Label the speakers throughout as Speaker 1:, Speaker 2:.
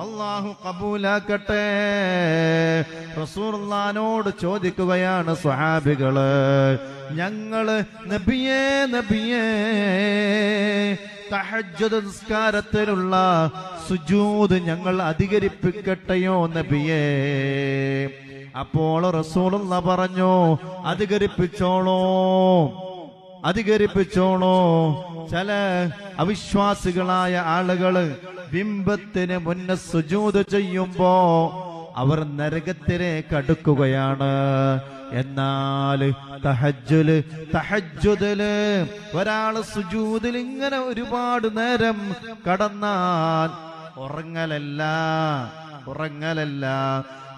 Speaker 1: അള്ളാഹു കബൂലാക്കട്ടെ. റസൂർലാനോട് ചോദിക്കുകയാണ് സ്വഹാബികൾ ഞങ്ങൾ നബിയേ നബിയേ തഹജ്ജുദ് നിസ്കാരത്തിലുള്ള സുജൂദ് ഞങ്ങൾ അധികരിപ്പിക്കട്ടെയോ നബിയേ? അപ്പോൾ റസൂലുള്ള പറഞ്ഞു അധികരിപ്പിച്ചോളൂ. അധികരിപ്പിച്ചോളൂ ചില അവിശ്വാസികളായ ആളുകൾ ബിംബത്തിന് മുന്നെ സുജൂത് ചെയ്യുമ്പോ അവർ നരകത്തിലേക്ക് അടുക്കുകയാണ് എന്നാൽ തഹജ്ജുൽ തഹജ്ജുദിൽ ഒരാൾ സുജൂതിൽ ഇങ്ങനെ ഒരുപാട് നേരം കടന്നാൽ ഉറങ്ങലല്ല ഉറങ്ങലല്ല.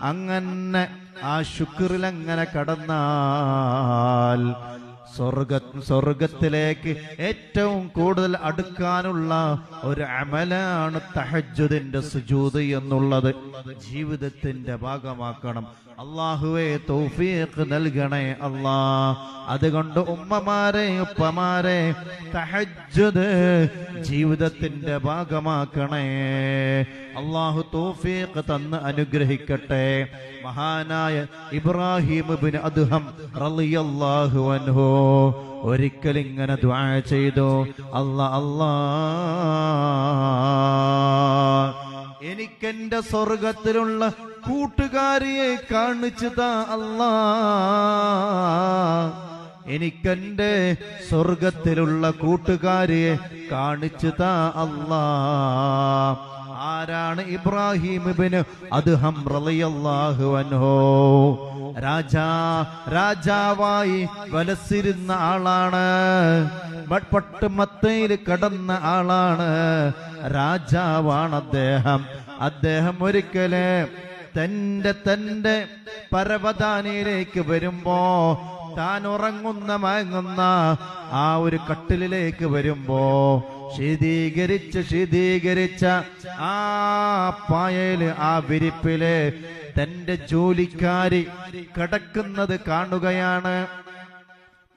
Speaker 1: അങ്ങനെ ആ ശുക്രിൽ അങ്ങനെ കടന്നാൽ സ്വർഗ സ്വർഗത്തിലേക്ക് ഏറ്റവും കൂടുതൽ അടുക്കാനുള്ള ഒരു അമലാണ് തഹജ്ജുദിന്റെ സുജൂത് എന്നുള്ളത് ജീവിതത്തിന്റെ ഭാഗമാക്കണം. അള്ളാഹുവെ തൗഫീഖ് നൽകണേ അള്ളാ അതുകൊണ്ട് ഉമ്മമാരെ ഉപ്പമാരെ തഹജ്ജുദ് ജീവിതത്തിന്റെ ഭാഗമാക്കണേ. അള്ളാഹു തൗഫീഖ് തന്ന് അനുഗ്രഹിക്കട്ടെ. മഹാനായ ഇബ്രാഹിം ബിൻ അദ്ഹം റളിയല്ലാഹു അൻഹു ഒരിക്കൽ ഇങ്ങനെ ദുആ ചെയ്തു. അല്ലാ അല്ലാ. എനിക്കെന്റെ സ്വർഗത്തിലുള്ള കൂട്ടുകാരിയെ കാണിച്ചതാ അല്ല. എനിക്കെന്റെ സ്വർഗത്തിലുള്ള കൂട്ടുകാരിയെ കാണിച്ചതാ അല്ല. ആരാണ് ഇബ്രാഹിം ഇബ്നു അദ്ഹം റളിയല്ലാഹു അൻഹു? രാജാ രാജാവായി വലസിരുന്ന ആളാണ്. പട്ടുമത്തയിൽ കടന്ന ആളാണ്. രാജാവാണ് അദ്ദേഹം. അദ്ദേഹം ഒരിക്കൽ തന്റെ തന്റെ പരവതാനിയിലേക്ക് വരുമ്പോ താൻ ഉറങ്ങുന്ന മയങ്ങുന്ന ആ ഒരു കട്ടിലിലേക്ക് വരുമ്പോ ശീതീകരിച്ച് ശീതീകരിച്ച ആ പായൽ ആ വിരിപ്പിൽ തന്റെ ജോലിക്കാരി കിടക്കുന്നത് കാണുകയാണ്.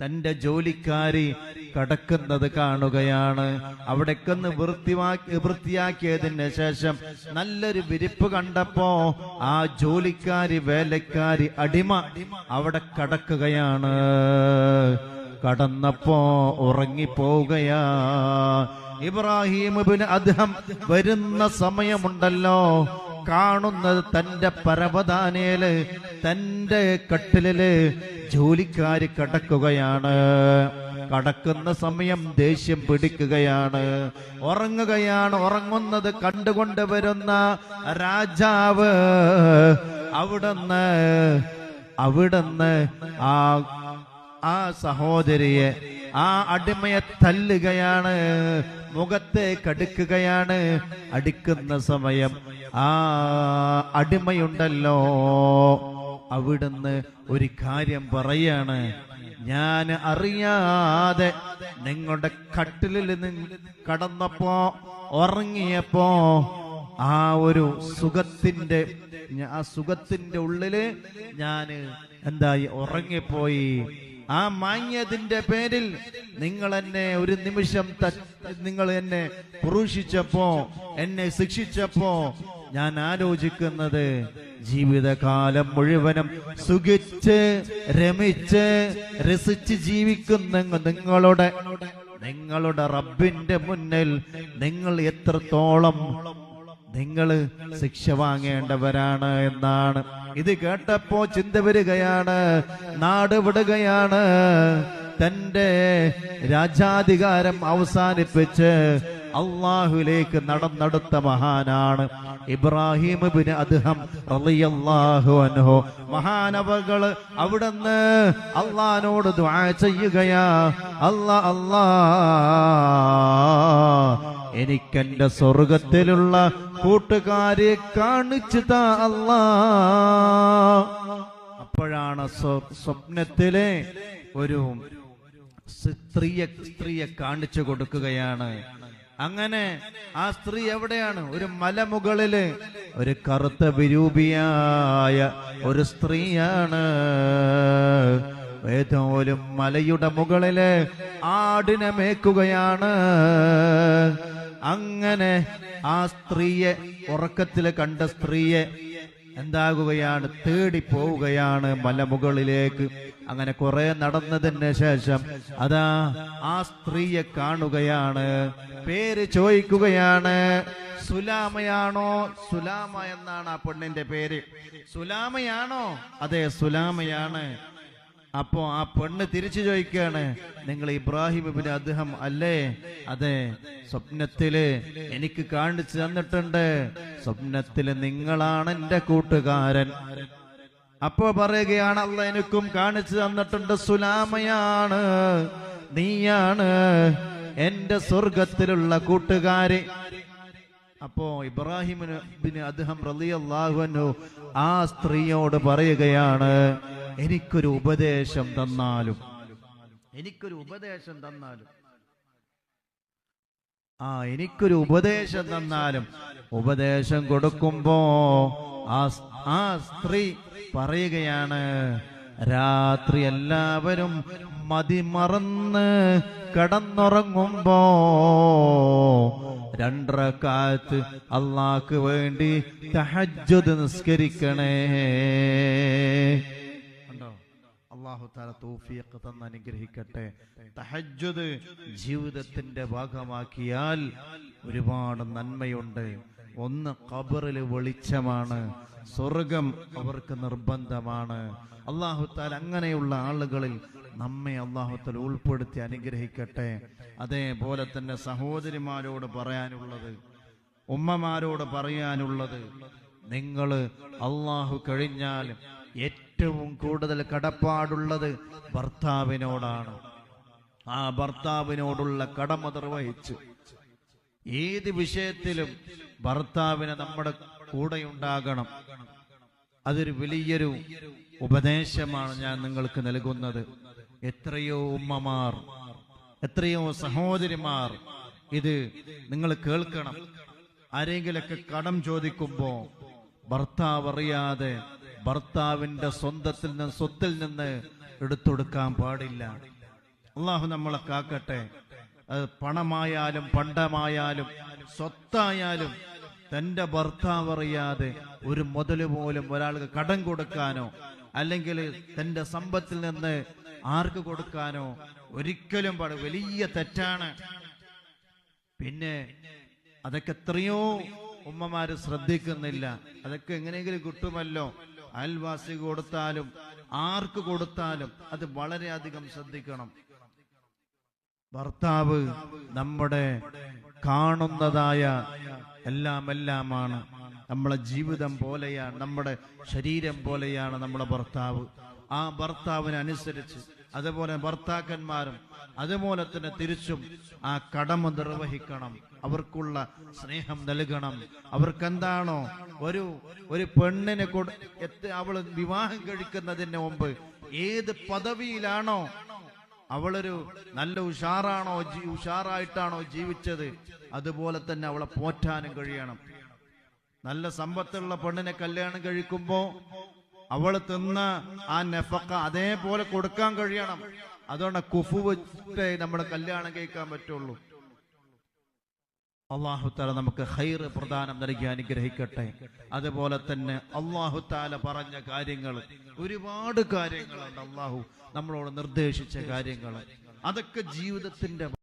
Speaker 1: തന്റെ ജോലിക്കാരി കടക്കുന്നത് കാണുകയാണ്. അവിടേക്കൊന്ന് വൃത്തിയാക്കി വൃത്തിയാക്കിയതിന് ശേഷം നല്ലൊരു വിരിപ്പ് കണ്ടപ്പോ ആ ജോലിക്കാരി വേലക്കാരി അടിമ അവിടെ കടക്കുകയാണ്. കടന്നപ്പോ ഉറങ്ങിപ്പോവുകയാ. ഇബ്രാഹിം അദ്ദേഹം വരുന്ന സമയമുണ്ടല്ലോ. കാണുന്നത് തന്റെ പരവതാനയിൽ തന്റെ കട്ടിലിൽ ജോലിക്കാര് കടക്കുകയാണ്. കടക്കുന്ന സമയം ദേഷ്യം പിടിക്കുകയാണ്. ഉറങ്ങുകയാണ്. ഉറങ്ങുന്നത് കണ്ടുകൊണ്ട് വരുന്ന രാജാവ് അവിടുന്ന് അവിടുന്ന് ആ ആ സഹോദരിയെ ആ അടിമയെ തല്ലുകയാണ്. മുഖത്തെ കടുക്കുകയാണ് അടിക്കുന്ന സമയം ആ അടിമയുണ്ടല്ലോ. അവിടുന്ന് ഒരു കാര്യം പറയാണ്. ഞാൻ അറിയാതെ നിങ്ങളുടെ കട്ടിലിൽ നിന്ന് കടന്നപ്പോ ഉറങ്ങിയപ്പോ ആ ഒരു സുഖത്തിന്റെ ആ സുഖത്തിന്റെ ഉള്ളിൽ ഞാൻ എന്തായി ഉറങ്ങിപ്പോയി. ആ മാങ്ങിയതിന്റെ പേരിൽ നിങ്ങൾ എന്നെ ഒരു നിമിഷം നിങ്ങൾ എന്നെ ക്രൂശിച്ചപ്പോ എന്നെ ശിക്ഷിച്ചപ്പോ ഞാൻ ആലോചിക്കുന്നത് ജീവിതകാലം മുഴുവനും സുഖിച്ച് രമിച്ച് രസിച്ച് ജീവിക്കുന്ന നിങ്ങളുടെ നിങ്ങളുടെ റബ്ബിന്റെ മുന്നിൽ നിങ്ങൾ എത്രത്തോളം നിങ്ങൾ ശിക്ഷ വാങ്ങേണ്ടവരാണ് എന്നാണ്. ഇത് കേട്ടപ്പോ ചിന്ത വരികയാണ് നാട് വിടുകയാണ്. തന്റെ രാജാധികാരം അവസാനിപ്പിച്ച് അള്ളാഹുലേക്ക് നടന്നെടുത്ത മഹാനാണ്. ഇബ്രാഹിം ബിൻ അദ്ഹം റളിയല്ലാഹു അൻഹു. മഹാനവകൾ അവിടുന്ന് അള്ളഹാനോട് ദുആ ചെയ്യുകയാ. അല്ലാ അല്ലാ. എനിക്കെന്റെ സ്വർഗത്തിലുള്ള കൂട്ടുകാരെ കാണിച്ചു താ അല്ലാ. അപ്പോഴാണ് സ്വ- സ്വപ്നത്തിലെ ഒരു സ്ത്രീയെ സ്ത്രീയെ കാണിച്ചു കൊടുക്കുകയാണ്. അങ്ങനെ ആ സ്ത്രീ എവിടെയാണ്? ഒരു മലമുകളിൽ. ഒരു കറുത്ത വിരൂപിയായ ഒരു സ്ത്രീയാണ്. ഏതോലും മലയുടെ മുകളിൽ ആടിനെ മേക്കുകയാണ്. അങ്ങനെ ആ സ്ത്രീയെ ഉറക്കത്തിൽ കണ്ട സ്ത്രീയെ എന്താകുകയാണ്? തേടി പോവുകയാണ് മലമുകളിലേക്ക്. അങ്ങനെ കുറെ നടന്നതിന് ശേഷം അതാ ആ സ്ത്രീയെ കാണുകയാണ്. പേര് ചോദിക്കുകയാണ്. സുലാമയാണോ? സുലാമ എന്നാണ് ആ പെണ്ണിന്റെ പേര്. സുലാമയാണോ? അതെ സുലാമയാണ്. അപ്പോ ആ പെണ്ണ് തിരിച്ചു ചോദിക്കുകയാണ് നിങ്ങൾ ഇബ്രാഹിം ഇബിന് അദ്ദേഹം അല്ലേ? അതെ സ്വപ്നത്തിൽ എനിക്ക് കാണിച്ചു തന്നിട്ടുണ്ട്. സ്വപ്നത്തിൽ നിങ്ങളാണ് എന്റെ കൂട്ടുകാരൻ. അപ്പോ പറയുകയാണ് അല്ല എനിക്കും കാണിച്ചു തന്നിട്ടുണ്ട്. സുലാമയാണ്. നീയാണ്. എന്റെ സ്വർഗത്തിലുള്ള കൂട്ടുകാരി. അപ്പോ ഇബ്രാഹിമിന് അദ്ദേഹം റളിയല്ലാഹുവിനു ആ സ്ത്രീയോട് പറയുകയാണ് എനിക്കൊരു ഉപദേശം തന്നാലും. എനിക്കൊരു ഉപദേശം തന്നാലും. ആ എനിക്കൊരു ഉപദേശം തന്നാലും. ഉപദേശം കൊടുക്കുമ്പോ ആ ആ സ്ത്രീ പറയുകയാണ് രാത്രി എല്ലാവരും മതിമറന്ന് കടന്നുറങ്ങുമ്പോ രണ്ടര കാലത്ത് അള്ളാക്ക് വേണ്ടി തഹജ്ജുദ് നിസ്കരിക്കണേ. ഉണ്ടോ അള്ളാഹു താല തൗഫീഖ് തന്ന് അനുഗ്രഹിക്കട്ടെ. തഹജ്ജുദ് ജീവിതത്തിന്റെ ഭാഗമാക്കിയാൽ ഒരുപാട് നന്മയുണ്ട്. ഒന്ന് ഖബറിൽ വെളിച്ചമാണ് സ്വർഗം അവർക്ക് നിർബന്ധമാണ്. അള്ളാഹുത്താൽ അങ്ങനെയുള്ള ആളുകളിൽ നമ്മെ അള്ളാഹുത്തൽ ഉൾപ്പെടുത്തി അനുഗ്രഹിക്കട്ടെ. അതേപോലെ തന്നെ സഹോദരിമാരോട് പറയാനുള്ളത് ഉമ്മമാരോട് പറയാനുള്ളത് നിങ്ങൾ അള്ളാഹു കഴിഞ്ഞാൽ ഏറ്റവും കൂടുതൽ കടപ്പാടുള്ളത് ഭർത്താവിനോടാണ്. ആ ഭർത്താവിനോടുള്ള കടമ നിർവഹിച്ച് ഏത് വിഷയത്തിലും ഭർത്താവിന് നമ്മുടെ കൂടെ ഉണ്ടാകണം അതൊരു വലിയൊരു ഉപദേശമാണ് ഞാൻ നിങ്ങൾക്ക് നൽകുന്നത്. എത്രയോ ഉമ്മമാർ എത്രയോ സഹോദരിമാർ ഇത് നിങ്ങൾ കേൾക്കണം. ആരെങ്കിലൊക്കെ കടം ചോദിക്കുമ്പോ ഭർത്താവ് അറിയാതെ ഭർത്താവിന്റെ സ്വന്തത്തിൽ നിന്ന് സ്വത്തിൽ നിന്ന് എടുത്തൊടുക്കാൻ പാടില്ല. അള്ളാഹു നമ്മളെ കാക്കട്ടെ. അത് പണമായാലും പണ്ടമായാലും സ്വത്തായാലും തന്റെ ഭർത്താവ് അറിയാതെ ഒരു മുതൽ പോലും ഒരാൾക്ക് കടം കൊടുക്കാനോ അല്ലെങ്കിൽ തന്റെ സമ്പത്തിൽ നിന്ന് ആർക്ക് കൊടുക്കാനോ ഒരിക്കലും പാട് വലിയ തെറ്റാണ്. പിന്നെ അതൊക്കെ എത്രയോ ഉമ്മമാര് ശ്രദ്ധിക്കുന്നില്ല. അതൊക്കെ എങ്ങനെയെങ്കിലും കിട്ടുമല്ലോ? അയൽവാസി കൊടുത്താലും ആർക്ക് കൊടുത്താലും അത് വളരെയധികം ശ്രദ്ധിക്കണം. ഭർത്താവ് നമ്മുടെ കാണുന്നതായ എല്ലാം എല്ലാമാണ് നമ്മളെ ജീവിതം പോലെയാണ് നമ്മുടെ ശരീരം പോലെയാണ് നമ്മുടെ ഭർത്താവ്. ആ ഭർത്താവിനനുസരിച്ച് അതുപോലെ ഭർത്താക്കന്മാരും അതുപോലെ തന്നെ തിരിച്ചും ആ കടമ നിർവഹിക്കണം. അവർക്കുള്ള സ്നേഹം നൽകണം. അവർക്കെന്താണോ ഒരു ഒരു പെണ്ണിനെ കൊടു അവൾ വിവാഹം കഴിക്കുന്നതിന് മുമ്പ് ഏത് പദവിയിലാണോ അവളൊരു നല്ല ഉഷാറാണോ ഉഷാറായിട്ടാണോ ജീവിച്ചത്? അതുപോലെ തന്നെ അവളെ പോറ്റാനും കഴിയണം. നല്ല സമ്പത്തുള്ള പെണ്ണിനെ കല്യാണം കഴിക്കുമ്പോ അവൾ തിന്ന ആ നെഫക്ക അതേപോലെ കൊടുക്കാൻ കഴിയണം. അതുകൊണ്ട് കുഫു വെച്ചിട്ടേ നമ്മുടെ കല്യാണം കഴിക്കാൻ പറ്റുള്ളൂ. അള്ളാഹു താല നമുക്ക് ഹൈർ പ്രദാനം നൽകി അനുഗ്രഹിക്കട്ടെ. അതുപോലെ തന്നെ അള്ളാഹു താല പറഞ്ഞ കാര്യങ്ങൾ ഒരുപാട് കാര്യങ്ങളുണ്ട് അള്ളാഹു നമ്മളോട് നിർദ്ദേശിച്ച കാര്യങ്ങൾ. അതൊക്കെ ജീവിതത്തിന്റെ